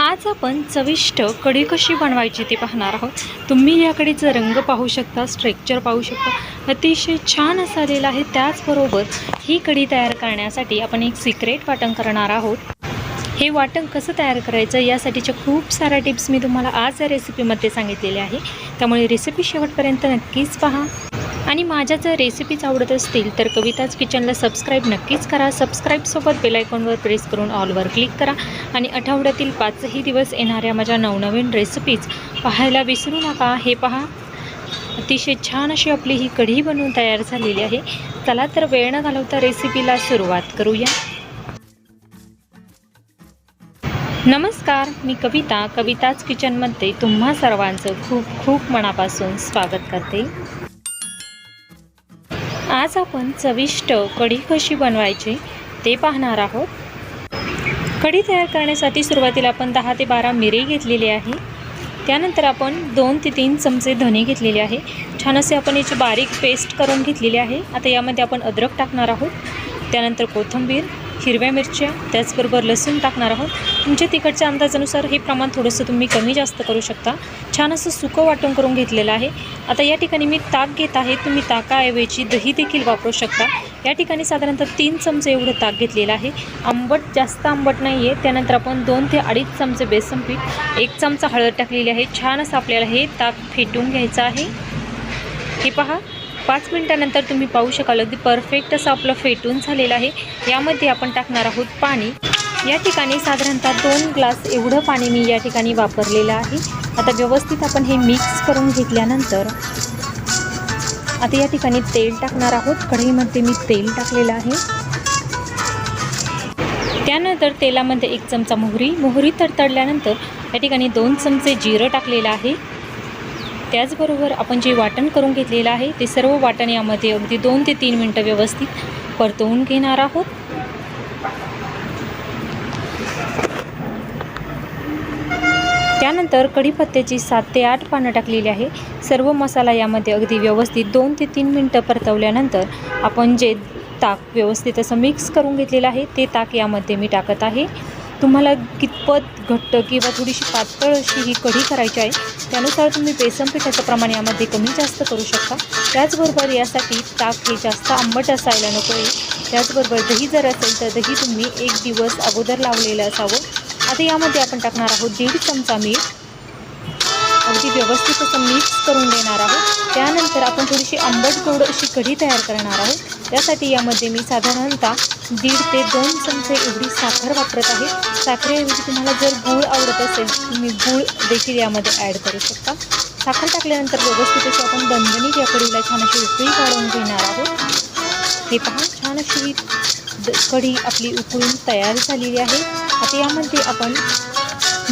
आज आपण चविष्ट कढी कशी बनवायची ती पाहणार आहोत. तुम्ही या कढीचा रंग पाहू शकता स्ट्रेक्चर पाहू शकता अतिशय छान असा आलेला आहे. त्याचबरोबर ही कढी तयार करण्यासाठी आपण एक सिक्रेट वाटण करणार आहोत. हे वाटण कसं तयार करायचं यासाठीच्या खूप साऱ्या टिप्स मी तुम्हाला आज या रेसिपीमध्ये सांगितलेल्या आहे. त्यामुळे रेसिपी शेवटपर्यंत नक्कीच पहा. आणि माझ्या जर रेसिपीज आवडत असतील तर कविताज किचनला सबस्क्राईब नक्कीच करा. सबस्क्राईबसोबत बेलायकॉनवर प्रेस करून ऑलवर क्लिक करा. आणि आठवड्यातील पाचही दिवस येणाऱ्या माझ्या नवनवीन रेसिपीज पाहायला विसरू नका. हे पहा. अतिशय छान अशी आपली ही कढी बनवून तयार झालेली आहे. चला तर वेळ न घालवता रेसिपीला सुरुवात करूया. नमस्कार मी कविता. कविताच किचनमध्ये तुम्हा सर्वांचं खूप खूप मनापासून स्वागत करते. आज आपण चविष्ट कढी कशी बनवायची ते पाहणार आहोत. कढी तयार करण्यासाठी सुरुवातीला आपण दहा ते बारा मिरे घेतलेली आहे. त्यानंतर आपण दोन ते तीन चमचे धने घेतलेले आहे. छान असे आपण याची बारीक पेस्ट करून घेतलेली आहे. आता यामध्ये आपण अद्रक टाकणार आहोत. त्यानंतर कोथिंबीर हिरव्या मिरच्या त्याचबरोबर लसूण टाकणार आहोत. तुमच्या तिकडच्या अंदाजानुसार हे प्रमाण थोडंसं तुम्ही कमी जास्त करू शकता. छान असं सुकं वाटण करून घेतलेलं आहे. आता या ठिकाणी मी ताक घेत आहे. तुम्ही ताकाऐवजी दही देखील वापरू शकता. या ठिकाणी साधारणतः तीन चमचे एवढं ताक घेतलेलं आहे. आंबट जास्त आंबट नाही आहे त्यानंतर आपण दोन ते अडीच चमचे बेसन पीठ एक चमचा हळद टाकलेली आहे. छान असं आपल्याला हे ताक फेटून घ्यायचं आहे. हे पहा. पाच मिनटानंतर तुम्ही पाहू शकाल अगदी परफेक्ट असं आपलं फेटून झालेलं आहे. यामध्ये आपण टाकणार आहोत पाणी. या ठिकाणी साधारणतः दोन ग्लास एवढं पाणी मी या ठिकाणी वापरलेलं आहे. आता व्यवस्थित आपण हे मिक्स करून घेतल्यानंतर आता या ठिकाणी तेल टाकणार आहोत. कढईमध्ये मी तेल टाकलेलं आहे. त्यानंतर तेलामध्ये एक चमचा मोहरी. मोहरी तडतडल्यानंतर या ठिकाणी दोन चमचे जिरं टाकलेलं आहे. त्याचबरोबर आपण जे वाटण करून घेतलेलं आहे ते सर्व वाटण यामध्ये अगदी दोन ते तीन मिनटं व्यवस्थित परतवून घेणार आहोत. त्यानंतर कढीपत्त्याची सात ते आठ पानं टाकलेली आहे. सर्व मसाला यामध्ये अगदी व्यवस्थित दोन ते तीन मिनटं परतवल्यानंतर आपण जे ताक व्यवस्थित असं मिक्स करून घेतलेलं आहे ते ताक यामध्ये मी टाकत आहे. तुम्हाला कितपत घट्ट किंवा थोडीशी पातळ अशी ही कढी करायची आहे त्यानुसार तुम्ही बेसन पिठाचं प्रमाण यामध्ये कमी जास्त करू शकता. त्याचबरोबर यासाठी ताक हे जास्त आंबट असायला नको आहे त्याचबरोबर दही जर असेल तर दही तुम्ही एक दिवस अगोदर लावलेलं असावं. आता यामध्ये आपण टाकणार आहोत दीड चमचा मीठ. अगदी व्यवस्थित असं मिक्स करून देणार आहोत. त्यानंतर आपण थोडीशी आंबट गोड अशी कढी तयार करणार आहोत. त्यासाठी यामध्ये मी साधारणतः दीड ते दोन चमचे एवढी साखर वापरत आहे. साखरेऐवजी तुम्हाला जर गूळ आवडत असेल तुम्ही गूळ देखील यामध्ये ॲड करू शकता. साखर टाकल्यानंतर व्यवस्थित अशी आपण दणदणीत या कढीला छान अशी उकळी काढून घेणार आहोत. हे पहा छान अशी कढी आपली उकळून तयार झालेली आहे. आता यामध्ये आपण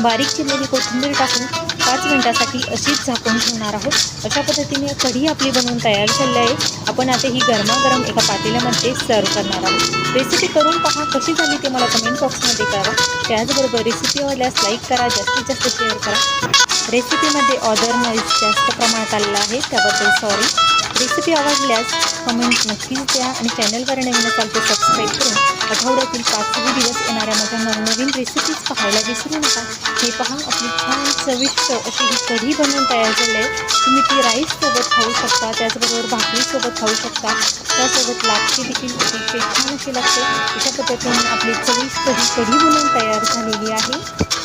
बारीक चिरलेली कोथिंबीर टाकून पाच मिनटासाठी अशीच झाकून ठेवणार आहोत. अशा पद्धतीने कढी आपली बनवून तयार झाली आहे. आपण आता ही गरमागरम एका पातेल्यामध्ये सर्व करणार आहोत. रेसिपी करून पहा कशी झाली ते मला कमेंट बॉक्समध्ये कळवा त्याचबरोबर रेसिपी आवडल्यास लाईक करा जास्तीत जास्त शेअर करा. रेसिपीमध्ये ऑदर नॉईज जास्त प्रमाणात आलेला आहे त्याबद्दल सॉरी रेसिपी आवडल्यास कमेंट नक्कीच द्या आणि चॅनलवर नवीन असाल तर सबस्क्राईब करून आठवड्यातील पाचही दिवस येणाऱ्या माझ्या नवनवीन रेसिपीज पाहायला विसरू नका. हे पहा आपली छान चविष्ट अशी ही कढी बनवून तयार झाली आहे. तुम्ही ती राईससोबत खाऊ शकता त्याचबरोबर भाकरीसोबत खाऊ शकता. त्यासोबत लागते देखील अतिशय छान अशी लागते. अशा पद्धतीने आपली चविष्ट ही कढी बनवून तयार झालेली आहे.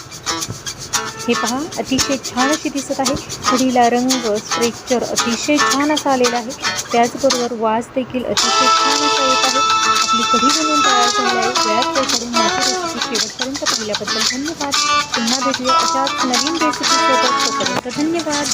हे पहा अतिशय छान अशी दिसत आहे. कढीला रंग स्ट्रेक्चर अतिशय छान असा आलेला आहे. त्याचबरोबर वास देखील अतिशय छान असा येत आहे. आपली कढी बनवून तयार झाली आहे. वेळात माझी रेसिपी शेवटपर्यंत पाहिल्याबद्दल धन्यवाद. पुन्हा भेटूया अशाच नवीन रेसिपीसोबत तोपर्यंत धन्यवाद.